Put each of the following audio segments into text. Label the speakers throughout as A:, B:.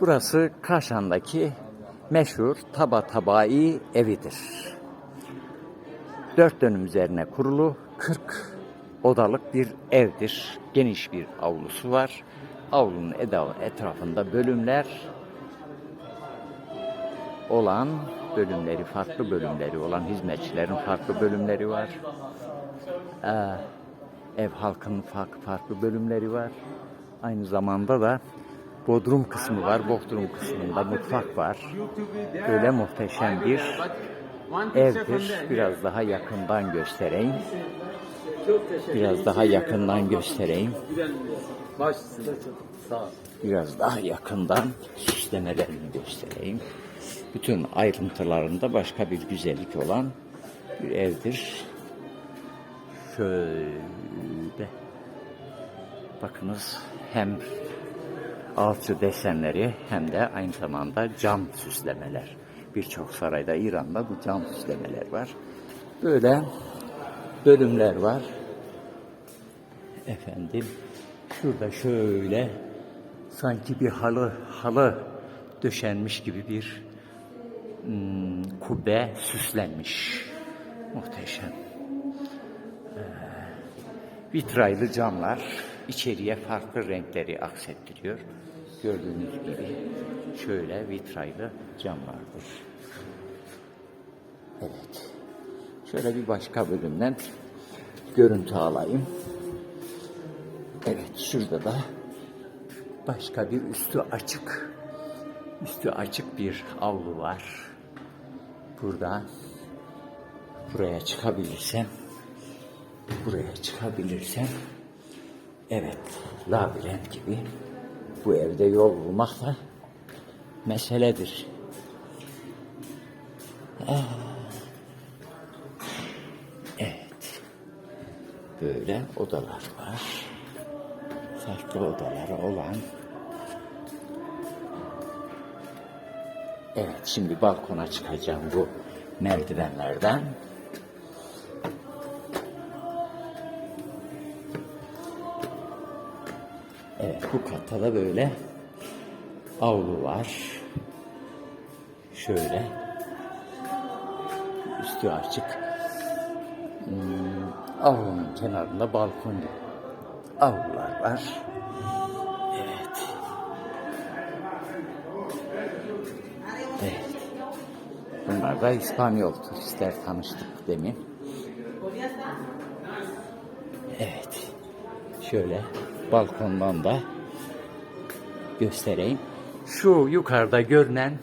A: Burası Kaşan'daki meşhur Taba Tabai evidir. Dört dönüm üzerine kurulu 40 odalık bir evdir. Geniş bir avlusu var. Avlunun etrafında bölümler olan bölümleri, farklı bölümleri olan hizmetçilerin farklı bölümleri var. Ee, ev halkının farklı farklı bölümleri var. Aynı zamanda da bodrum kısmı var. Bodrum kısmında mutfak var. Böyle muhteşem bir evdir. Biraz daha yakından göstereyim. Biraz daha yakından göstereyim. Biraz daha yakından süslemelerini göstereyim. Bütün ayrıntılarında başka bir güzellik olan bir evdir. Şöyle bakınız hem alçı desenleri hem de aynı zamanda cam süslemeler. Birçok sarayda İran'da bu cam süslemeler var. Böyle bölümler var. Efendim şurada şöyle sanki bir halı halı döşenmiş gibi bir hmm, kubbe süslenmiş. Muhteşem. Ee, vitraylı camlar içeriye farklı renkleri aksettiriyor. Gördüğünüz gibi şöyle vitraylı camlardır. Evet. Şöyle bir başka bölümden görüntü alayım. Evet şurada da başka bir üstü açık üstü açık bir avlu var. Burada buraya çıkabilirsem buraya çıkabilirsem evet labirent gibi bu evde yol bulmak da meseledir. Ah. Evet. Böyle odalar var farklı odaları olan Evet şimdi balkona çıkacağım bu merdivenlerden. Evet bu katta da böyle avlu var. Şöyle üstü açık. Hmm, avlunun kenarında balkon avlular var. Evet. Evet. Bunlar da İspanyol turistler tanıştık demin. Evet. Şöyle balkondan da göstereyim. Şu yukarıda görünen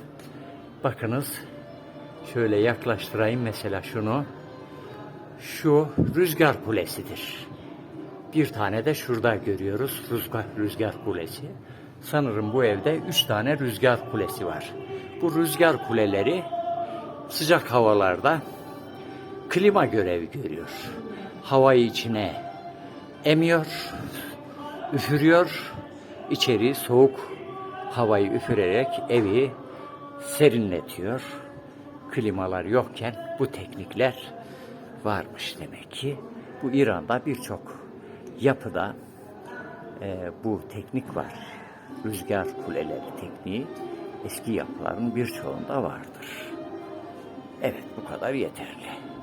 A: bakınız şöyle yaklaştırayım mesela şunu. Şu rüzgar kulesidir. Bir tane de şurada görüyoruz rüzgar, rüzgar kulesi. Sanırım bu evde üç tane rüzgar kulesi var. Bu rüzgar kuleleri sıcak havalarda klima görevi görüyor. Havayı içine emiyor, üfürüyor. İçeri soğuk havayı üfürerek evi serinletiyor. Klimalar yokken bu teknikler varmış demek ki. Bu İran'da birçok yapıda e, bu teknik var. Rüzgar kuleleri tekniği eski yapıların birçoğunda vardır. Evet bu kadar yeterli.